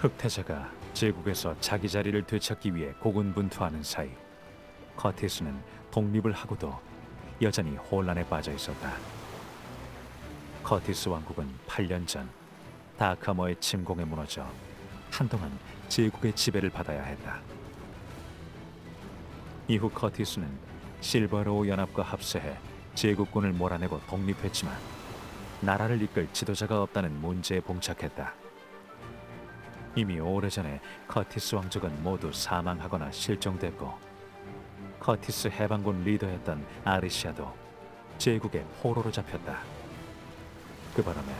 흑태자가 제국에서 자기 자리를 되찾기 위해 고군분투하는 사이 커티스는 독립을 하고도 여전히 혼란에 빠져 있었다. 커티스 왕국은 8년 전 다카머의 침공에 무너져 한동안 제국의 지배를 받아야 했다. 이후 커티스는 실버로우 연합과 합세해 제국군을 몰아내고 독립했지만 나라를 이끌 지도자가 없다는 문제에 봉착했다. 이미 오래전에 커티스 왕족은 모두 사망하거나 실종됐고 커티스 해방군 리더였던 아르시아도 제국의 포로로 잡혔다. 그 바람에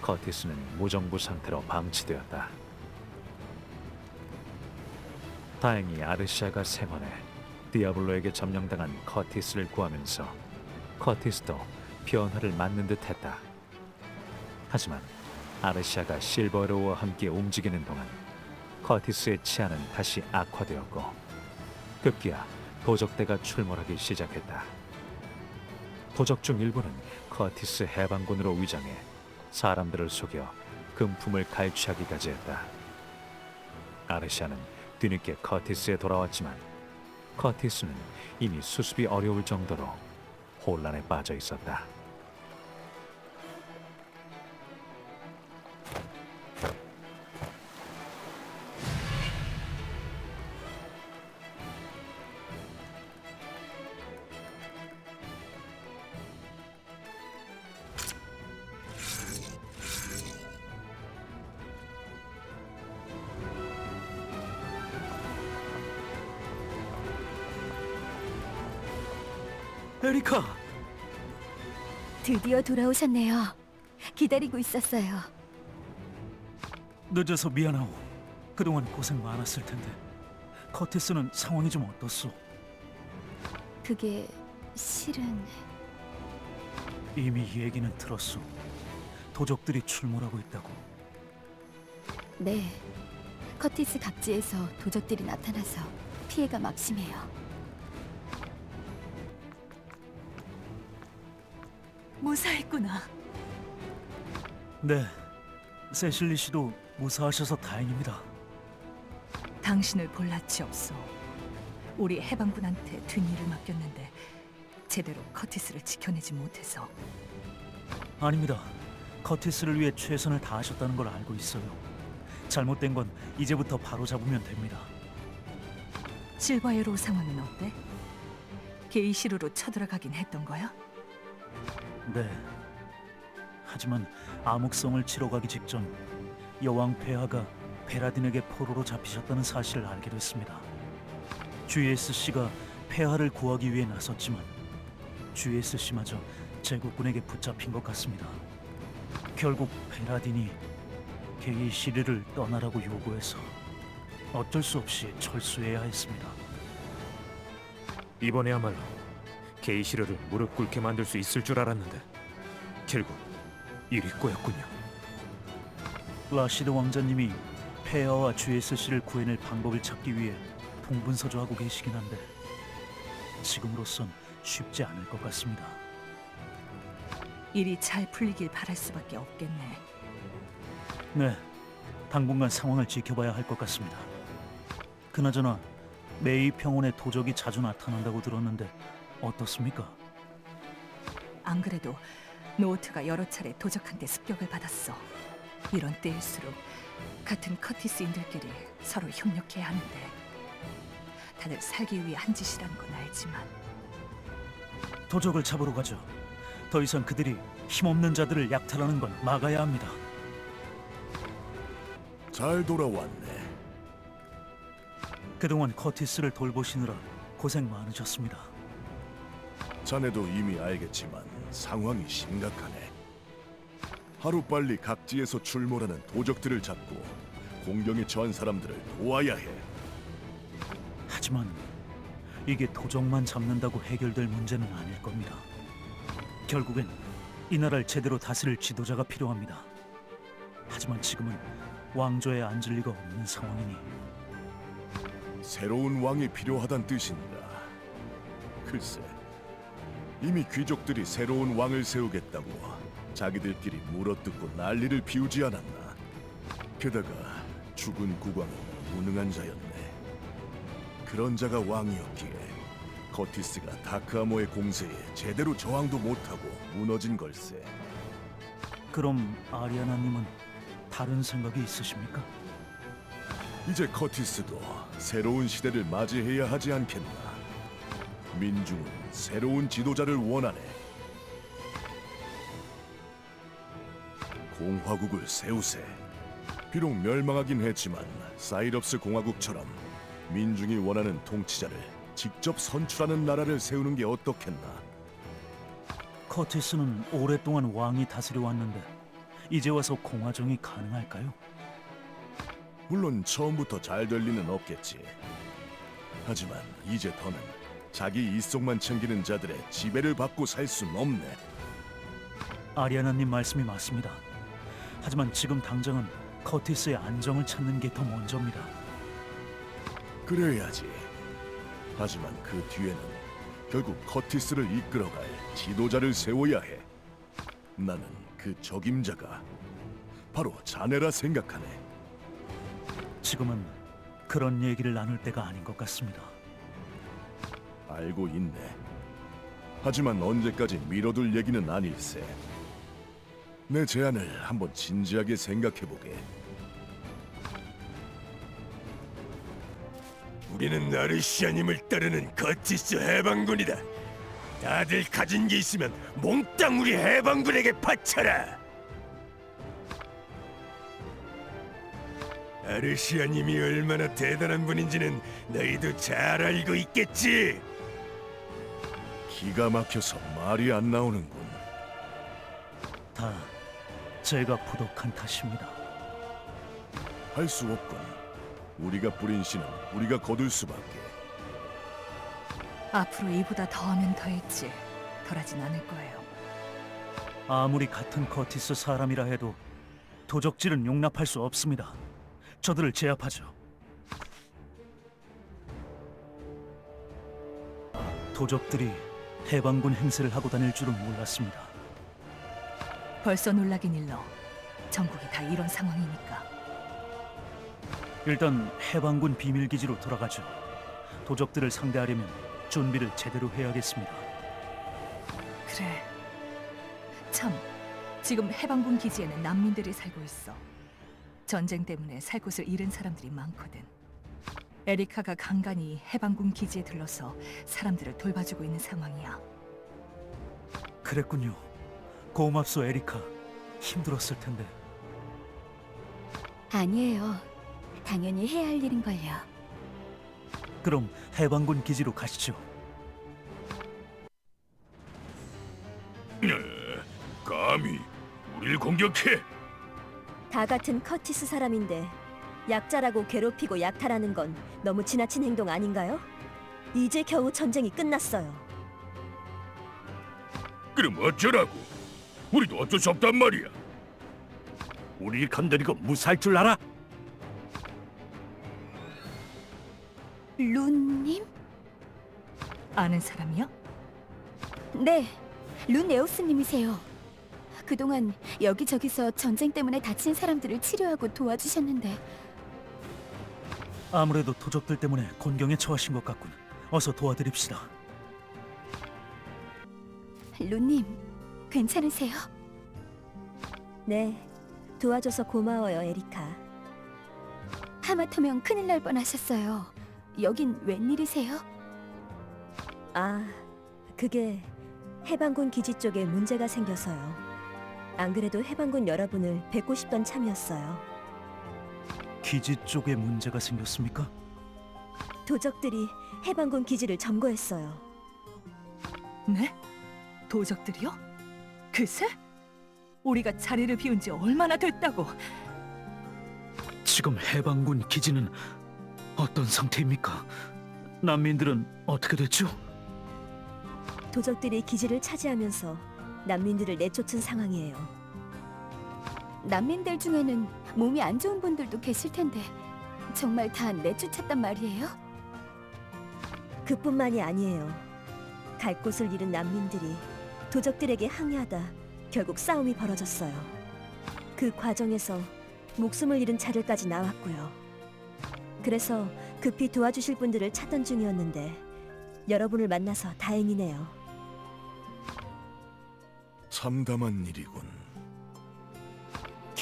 커티스는 무정부 상태로 방치되었다. 다행히 아르시아가 생원해 디아블로에게 점령당한 커티스를 구하면서 커티스도 변화를 맞는 듯했다. 하지만 아르시아가 실버로우와 함께 움직이는 동안 커티스의 치안은 다시 악화되었고 급기야 도적대가 출몰하기 시작했다. 도적 중 일부는 커티스 해방군으로 위장해 사람들을 속여 금품을 갈취하기까지 했다. 아르시아는 뒤늦게 커티스에 돌아왔지만 커티스는 이미 수습이 어려울 정도로 혼란에 빠져 있었다. 드디어 돌아오셨네요. 기다리고 있었어요. 늦어서 미안하오. 그동안 고생 많았을 텐데. 커티스는 상황이 좀 어떻소? 그게 실은 이미 얘기는 들었소. 도적들이 출몰하고 있다고. 네. 커티스 각지에서 도적들이 나타나서 피해가 막심해요. 무사했구나. 네, 세실리 씨도 무사하셔서 다행입니다. 당신을 볼 낯이 없어. 우리 해방군한테 든 일을 맡겼는데 제대로 커티스를 지켜내지 못해서 아닙니다. 커티스를 위해 최선을 다하셨다는 걸 알고 있어요. 잘못된 건 이제부터 바로 잡으면 됩니다. 실바의 로 상황은 어때? 게이시르로 쳐들어가긴 했던 거야? 네. 하지만 암흑성을 치러 가기 직전 여왕 폐하가 베라딘에게 포로로 잡히셨다는 사실을 알게 됐습니다. GSC가 폐하를 구하기 위해 나섰지만 GSC마저 제국군에게 붙잡힌 것 같습니다. 결국 베라딘이 게이 시리를 떠나라고 요구해서 어쩔 수 없이 철수해야 했습니다. 이번에야말로 게이시르를 무릎 꿇게 만들 수 있을 줄 알았는데 결국 일이 꼬였군요. 라시드 왕자님이 폐하와 GSC를 구해낼 방법을 찾기 위해 동분서주하고 계시긴 한데 지금으로선 쉽지 않을 것 같습니다. 일이 잘 풀리길 바랄 수밖에 없겠네. 네, 당분간 상황을 지켜봐야 할 것 같습니다. 그나저나 메이 평원에 도적이 자주 나타난다고 들었는데 어떻습니까? 안 그래도 노트가 여러 차례 도적한테 습격을 받았어. 이런 때일수록 같은 커티스인들끼리 서로 협력해야 하는데 다들 살기 위해 한 짓이라는 건 알지만 도적을 잡으러 가죠. 더 이상 그들이 힘없는 자들을 약탈하는 건 막아야 합니다. 잘 돌아왔네. 그동안 커티스를 돌보시느라 고생 많으셨습니다. 자네도 이미 알겠지만 상황이 심각하네. 하루빨리 각지에서 출몰하는 도적들을 잡고 공경에 처한 사람들을 도와야 해. 하지만 이게 도적만 잡는다고 해결될 문제는 아닐 겁니다. 결국엔 이 나라를 제대로 다스릴 지도자가 필요합니다. 하지만 지금은 왕조에 앉을 리가 없는 상황이니 새로운 왕이 필요하단 뜻인가? 글쎄, 이미 귀족들이 새로운 왕을 세우겠다고 자기들끼리 물어뜯고 난리를 피우지 않았나? 게다가 죽은 국왕은 무능한 자였네. 그런 자가 왕이었기에 커티스가 다크아모의 공세에 제대로 저항도 못하고 무너진 걸세. 그럼 아리아나님은 다른 생각이 있으십니까? 이제 커티스도 새로운 시대를 맞이해야 하지 않겠나. 민중은 새로운 지도자를 원하네. 공화국을 세우세. 비록 멸망하긴 했지만 사이럽스 공화국처럼 민중이 원하는 통치자를 직접 선출하는 나라를 세우는 게 어떻겠나. 커티스는 오랫동안 왕이 다스려 왔는데 이제 와서 공화정이 가능할까요? 물론 처음부터 잘 될 리는 없겠지. 하지만 이제 더는 자기 이속만 챙기는 자들의 지배를 받고 살 순 없네. 아리아나님 말씀이 맞습니다. 하지만 지금 당장은 커티스의 안정을 찾는 게 더 먼저입니다. 그래야지. 하지만 그 뒤에는 결국 커티스를 이끌어갈 지도자를 세워야 해. 나는 그 적임자가 바로 자네라 생각하네. 지금은 그런 얘기를 나눌 때가 아닌 것 같습니다. 알고 있네. 하지만 언제까지 미뤄둘 얘기는 아닐세. 내 제안을 한번 진지하게 생각해보게. 우리는 나르시아님을 따르는 거티스 해방군이다. 다들 가진 게 있으면 몽땅 우리 해방군에게 바쳐라. 아르시아님이 얼마나 대단한 분인지는 너희도 잘 알고 있겠지. 기가 막혀서 말이 안 나오는군. 다 제가 부족한 탓입니다. 할 수 없군. 우리가 뿌린 씨는 우리가 거둘 수밖에. 앞으로 이보다 더하면 더했지 덜하진 않을 거예요. 아무리 같은 커티스 사람이라 해도 도적질은 용납할 수 없습니다. 저들을 제압하죠. 도적들이 해방군 행세를 하고 다닐 줄은 몰랐습니다. 벌써 놀라긴 일러. 전국이 다 이런 상황이니까. 일단 해방군 비밀 기지로 돌아가죠. 도적들을 상대하려면 준비를 제대로 해야겠습니다. 그래. 참, 지금 해방군 기지에는 난민들이 살고 있어. 전쟁 때문에 살 곳을 잃은 사람들이 많거든. 에리카가 간간히 해방군 기지에 들러서 사람들을 돌봐주고 있는 상황이야. 그랬군요. 고맙소 에리카. 힘들었을 텐데. 아니에요. 당연히 해야 할 일인 걸요. 그럼 해방군 기지로 가시죠. 감히 우리를 공격해? 다 같은 커티스 사람인데 약자라고 괴롭히고 약탈하는 건 너무 지나친 행동 아닌가요? 이제 겨우 전쟁이 끝났어요. 그럼 어쩌라고? 우리도 어쩔 수 없단 말이야. 우리 건드리고 무사할 줄 알아? 룬님? 아는 사람이요? 네, 룬 에오스님이세요. 그동안 여기저기서 전쟁 때문에 다친 사람들을 치료하고 도와주셨는데 아무래도 도적들 때문에 곤경에 처하신 것 같군. 어서 도와드립시다. 룬님, 괜찮으세요? 네, 도와줘서 고마워요, 에리카. 하마터면 큰일 날 뻔하셨어요. 여긴 웬일이세요? 아, 그게 해방군 기지 쪽에 문제가 생겨서요. 안 그래도 해방군 여러분을 뵙고 싶던 참이었어요. 기지 쪽에 문제가 생겼습니까? 도적들이 해방군 기지를 점거했어요. 네? 도적들이요? 글쎄? 우리가 자리를 비운 지 얼마나 됐다고? 지금 해방군 기지는 어떤 상태입니까? 난민들은 어떻게 됐죠? 도적들이 기지를 차지하면서 난민들을 내쫓은 상황이에요. 난민들 중에는 몸이 안 좋은 분들도 계실 텐데 정말 다 내쫓았단 말이에요? 그뿐만이 아니에요. 갈 곳을 잃은 난민들이 도적들에게 항의하다 결국 싸움이 벌어졌어요. 그 과정에서 목숨을 잃은 차들까지 나왔고요. 그래서 급히 도와주실 분들을 찾던 중이었는데 여러분을 만나서 다행이네요. 참담한 일이군.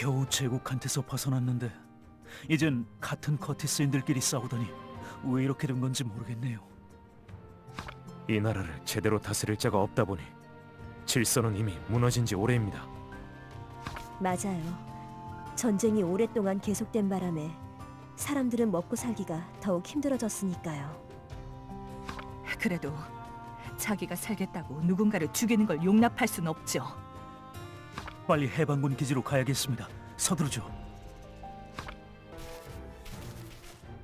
겨우 제국한테서 벗어났는데 이젠 같은 커티스인들끼리 싸우다니 왜 이렇게 된 건지 모르겠네요. 이 나라를 제대로 다스릴 자가 없다 보니 질서는 이미 무너진 지 오래입니다. 맞아요. 전쟁이 오랫동안 계속된 바람에 사람들은 먹고 살기가 더욱 힘들어졌으니까요. 그래도 자기가 살겠다고 누군가를 죽이는 걸 용납할 순 없죠. 빨리 해방군 기지로 가야겠습니다. 서두르죠.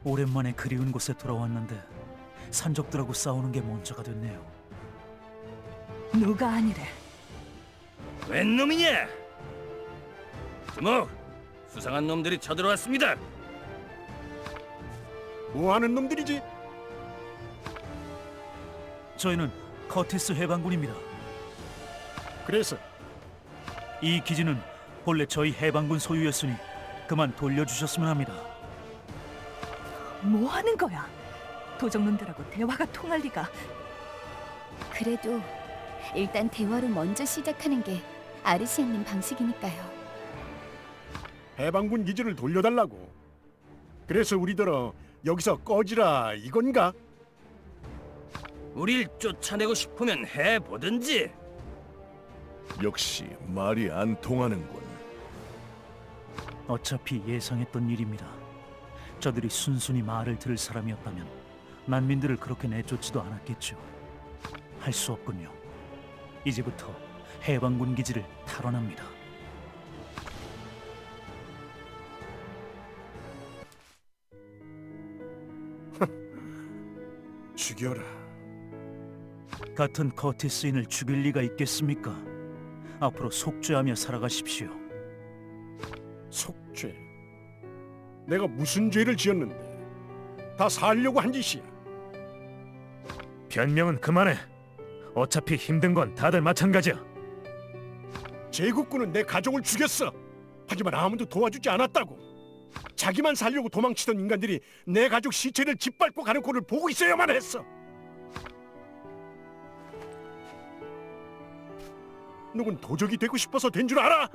오랜만에 그리운 곳에 돌아왔는데 산적들하고 싸우는 게 먼저가 됐네요. 누가 아니래. 웬 놈이냐? 주목! 수상한 놈들이 쳐들어왔습니다. 뭐 하는 놈들이지? 저희는 커티스 해방군입니다. 그래서 이 기지는 본래 저희 해방군 소유였으니 그만 돌려주셨으면 합니다. 뭐 하는 거야? 도적놈들하고 대화가 통할 리가. 그래도 일단 대화로 먼저 시작하는 게 아르시앙님 방식이니까요. 해방군 기지를 돌려달라고. 그래서 우리들어 여기서 꺼지라 이건가? 우릴 쫓아내고 싶으면 해보든지. 역시 말이 안 통하는군. 어차피 예상했던 일입니다. 저들이 순순히 말을 들을 사람이었다면 난민들을 그렇게 내쫓지도 않았겠죠. 할 수 없군요. 이제부터 해방군 기지를 탈환합니다. 죽여라. 같은 커티스인을 죽일 리가 있겠습니까? 앞으로 속죄하며 살아가십시오. 속죄. 내가 무슨 죄를 지었는데 다 살려고 한 짓이야. 변명은 그만해. 어차피 힘든 건 다들 마찬가지야. 제국군은 내 가족을 죽였어. 하지만 아무도 도와주지 않았다고. 자기만 살려고 도망치던 인간들이 내 가족 시체를 짓밟고 가는 꼴을 보고 있어야만 했어. 누군 도적이 되고 싶어서 된 줄 알아?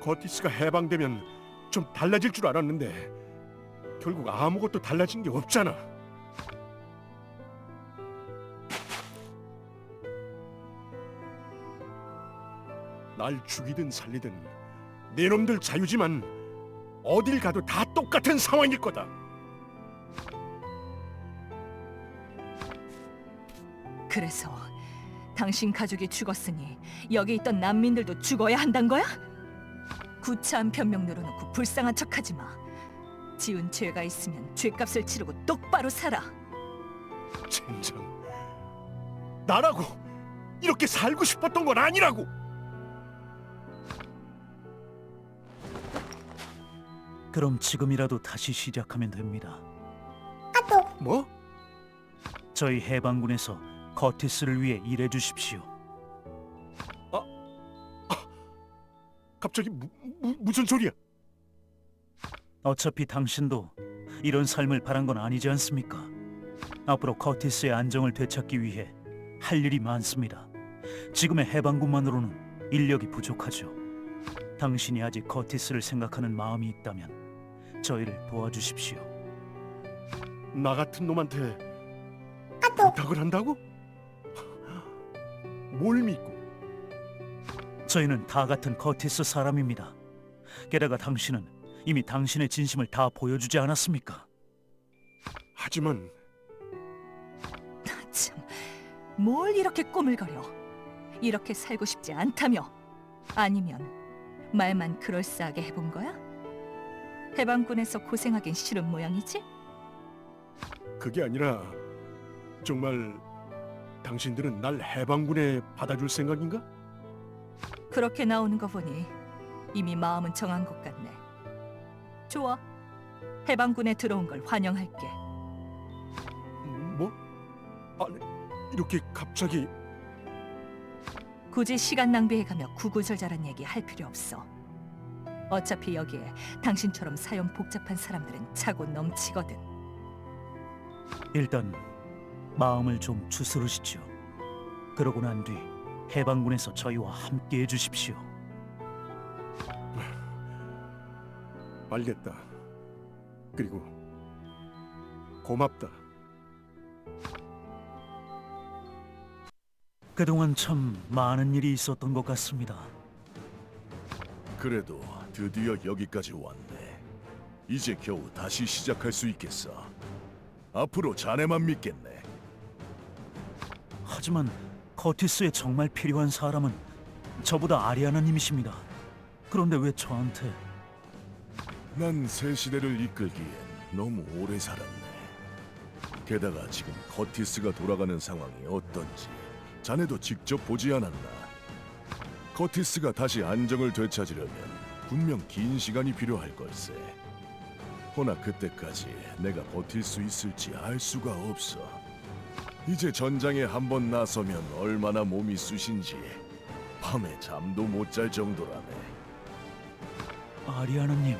거티스가 해방되면 좀 달라질 줄 알았는데 결국 아무것도 달라진 게 없잖아. 날 죽이든 살리든 네 놈들 자유지만 어딜 가도 다 똑같은 상황일 거다. 그래서 당신 가족이 죽었으니 여기 있던 난민들도 죽어야 한단 거야? 구차한 변명 늘어놓고 불쌍한 척하지 마. 지은 죄가 있으면 죄값을 치르고 똑바로 살아. 젠장. 나라고 이렇게 살고 싶었던 건 아니라고. 그럼 지금이라도 다시 시작하면 됩니다. 뭐? 저희 해방군에서 커티스를 위해 일해 주십시오. 갑자기 무, 무, 무슨 소리야? 어차피 당신도 이런 삶을 바란 건 아니지 않습니까? 앞으로 커티스의 안정을 되찾기 위해 할 일이 많습니다. 지금의 해방군만으로는 인력이 부족하죠. 당신이 아직 커티스를 생각하는 마음이 있다면 저희를 도와주십시오. 나 같은 놈한테 부탁을 한다고? 뭘 믿고? 저희는 다 같은 커티스 사람입니다. 게다가 당신은 이미 당신의 진심을 다 보여주지 않았습니까? 하지만 참, 뭘 이렇게 꼬물거려? 이렇게 살고 싶지 않다며? 아니면 말만 그럴싸하게 해본 거야? 해방군에서 고생하긴 싫은 모양이지? 그게 아니라 정말 당신들은 날 해방군에 받아줄 생각인가? 그렇게 나오는 거 보니 이미 마음은 정한 것 같네. 좋아. 해방군에 들어온 걸 환영할게. 뭐? 아, 이렇게 갑자기 굳이 시간 낭비해가며 구구절절한 얘기 할 필요 없어. 어차피 여기에 당신처럼 사연 복잡한 사람들은 차고 넘치거든. 일단 마음을 좀 추스르시죠. 그러고 난 뒤 해방군에서 저희와 함께 해주십시오. 알겠다. 그리고 고맙다. 그동안 참 많은 일이 있었던 것 같습니다. 그래도 드디어 여기까지 왔네. 이제 겨우 다시 시작할 수 있겠어. 앞으로 자네만 믿겠네. 하지만 커티스에 정말 필요한 사람은 저보다 아리아나님이십니다. 그런데 왜 저한테 난 새 시대를 이끌기엔 너무 오래 살았네. 게다가 지금 커티스가 돌아가는 상황이 어떤지 자네도 직접 보지 않았나. 커티스가 다시 안정을 되찾으려면 분명 긴 시간이 필요할 걸세. 허나 그때까지 내가 버틸 수 있을지 알 수가 없어. 이제 전장에 한번 나서면 얼마나 몸이 쑤신지 밤에 잠도 못 잘 정도라네. 아리아나님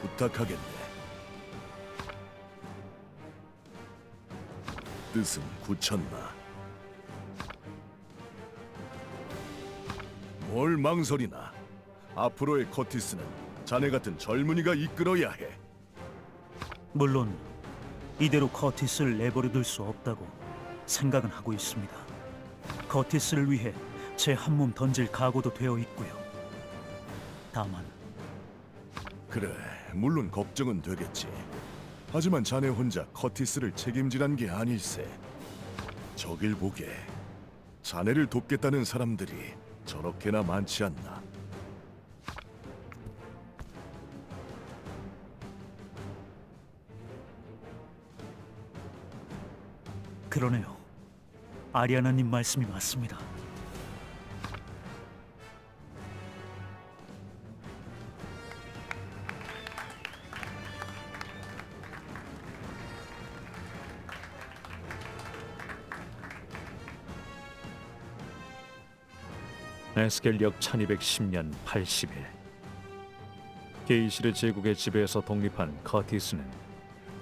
부탁하겠네. 뜻은 굳혔나? 뭘 망설이나? 앞으로의 커티스는 자네 같은 젊은이가 이끌어야 해. 물론 이대로 커티스를 내버려둘 수 없다고 생각은 하고 있습니다. 커티스를 위해 제 한 몸 던질 각오도 되어 있고요. 다만 그래, 물론 걱정은 되겠지. 하지만 자네 혼자 커티스를 책임지란 게 아닐세. 저길 보게. 자네를 돕겠다는 사람들이 저렇게나 많지 않나. 그러네요. 아리아나님 말씀이 맞습니다. 에스겔력 1210년 80일 게이시르 제국의 지배에서 독립한 커티스는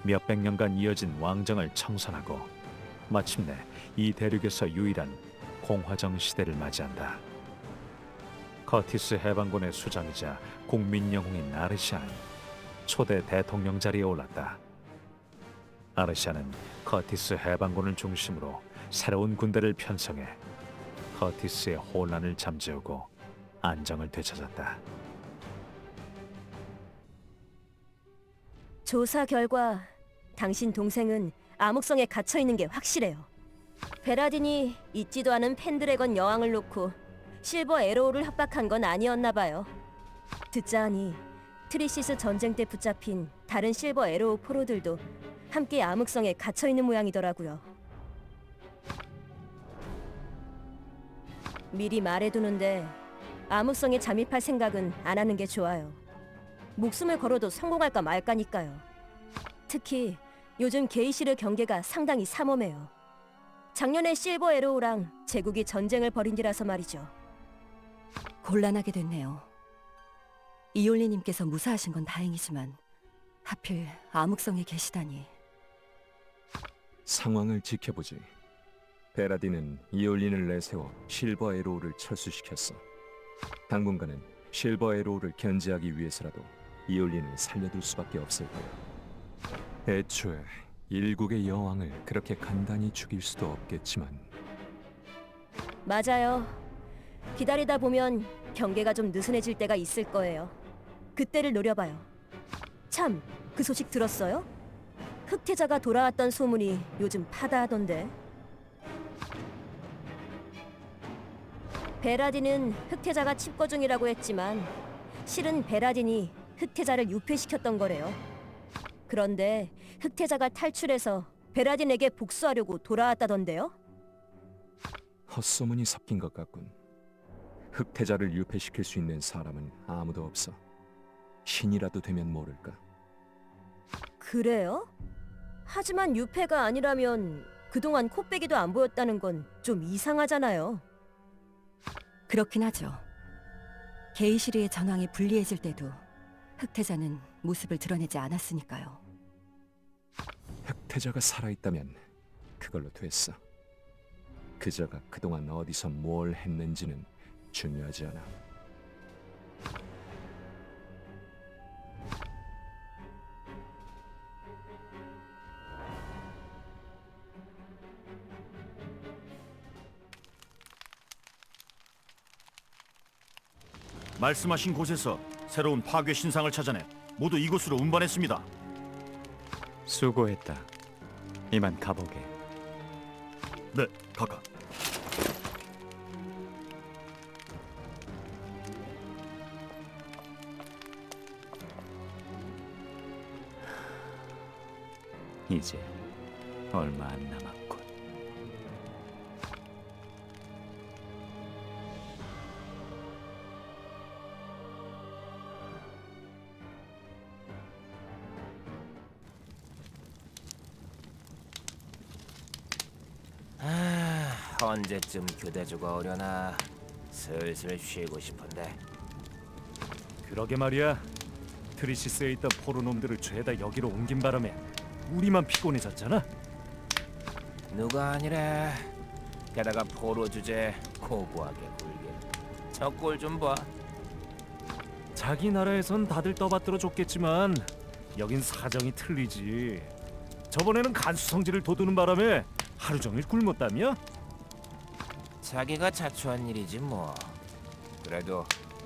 몇백 년간 이어진 왕정을 청산하고 마침내 이 대륙에서 유일한 공화정 시대를 맞이한다. 커티스 해방군의 수장이자 국민 영웅인 아르시아는 초대 대통령 자리에 올랐다. 아르시아는 커티스 해방군을 중심으로 새로운 군대를 편성해 커티스의 혼란을 잠재우고 안정을 되찾았다. 조사 결과 당신 동생은 암흑성에 갇혀 있는 게 확실해요. 베라딘이 있지도 않은 펜드래건 여왕을 놓고 실버 에로우를 협박한 건 아니었나 봐요. 듣자 하니 트리시스 전쟁 때 붙잡힌 다른 실버 에로우 포로들도 함께 암흑성에 갇혀 있는 모양이더라고요. 미리 말해두는데 암흑성에 잠입할 생각은 안 하는 게 좋아요. 목숨을 걸어도 성공할까 말까니까요. 특히 요즘 게이시르 경계가 상당히 삼엄해요. 작년에 실버 에로우랑 제국이 전쟁을 벌인 뒤라서 말이죠. 곤란하게 됐네요. 이올리님께서 무사하신 건 다행이지만 하필 암흑성에 계시다니 상황을 지켜보지. 베라딘은 이올린을 내세워 실버 에로우를 철수시켰어. 당분간은 실버 에로우를 견제하기 위해서라도 이올린을 살려둘 수밖에 없을 거야. 애초에 일국의 여왕을 그렇게 간단히 죽일 수도 없겠지만 맞아요. 기다리다 보면 경계가 좀 느슨해질 때가 있을 거예요. 그때를 노려봐요. 참, 그 소식 들었어요? 흑태자가 돌아왔던 소문이 요즘 파다하던데. 베라딘은 흑태자가 칩거 중이라고 했지만 실은 베라딘이 흑태자를 유폐시켰던 거래요. 그런데 흑태자가 탈출해서 베라딘에게 복수하려고 돌아왔다던데요. 헛소문이 섞인 것 같군. 흑태자를 유폐시킬 수 있는 사람은 아무도 없어. 신이라도 되면 모를까. 그래요? 하지만 유패가 아니라면 그동안 코빼기도 안 보였다는 건 좀 이상하잖아요. 그렇긴 하죠. 게이시르의 전황이 불리해질 때도 흑태자는 모습을 드러내지 않았으니까요. 흑태자가 살아있다면 그걸로 됐어. 그자가 그동안 어디서 뭘 했는지는 중요하지 않아. 말씀하신 곳에서 새로운 파괴 신상을 찾아내 모두 이곳으로 운반했습니다. 수고했다. 이만 가보게. 네, 카카. 이제 얼마 안 남았군. 언제쯤 교대주가 오려나 슬슬 쉬고 싶은데 그러게 말이야. 트리시스에 있던 포로놈들을 죄다 여기로 옮긴 바람에 우리만 피곤해졌잖아. 누가 아니래 게다가 포로 주제 고고하게 굴게 저꼴 좀봐 자기 나라에선 다들 떠받들어 줬겠지만 여긴 사정이 틀리지. 저번에는 간수 성질을 돋우는 바람에 하루 종일 굶었다며? 자기가 자초한 일이지 뭐. 그래도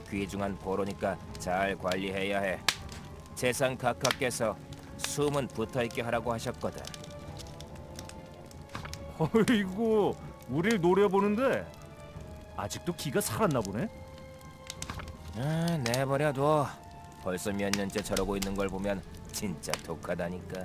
귀중한 포로니까 잘 관리해야 해. 재상 각하께서 숨은 붙어 있게 하라고 하셨거든. 어이구, 우릴 노려보는데 아직도 기가 살았나 보네. 아, 내버려둬. 벌써 몇 년째 저러고 있는 걸 보면 진짜 독하다니까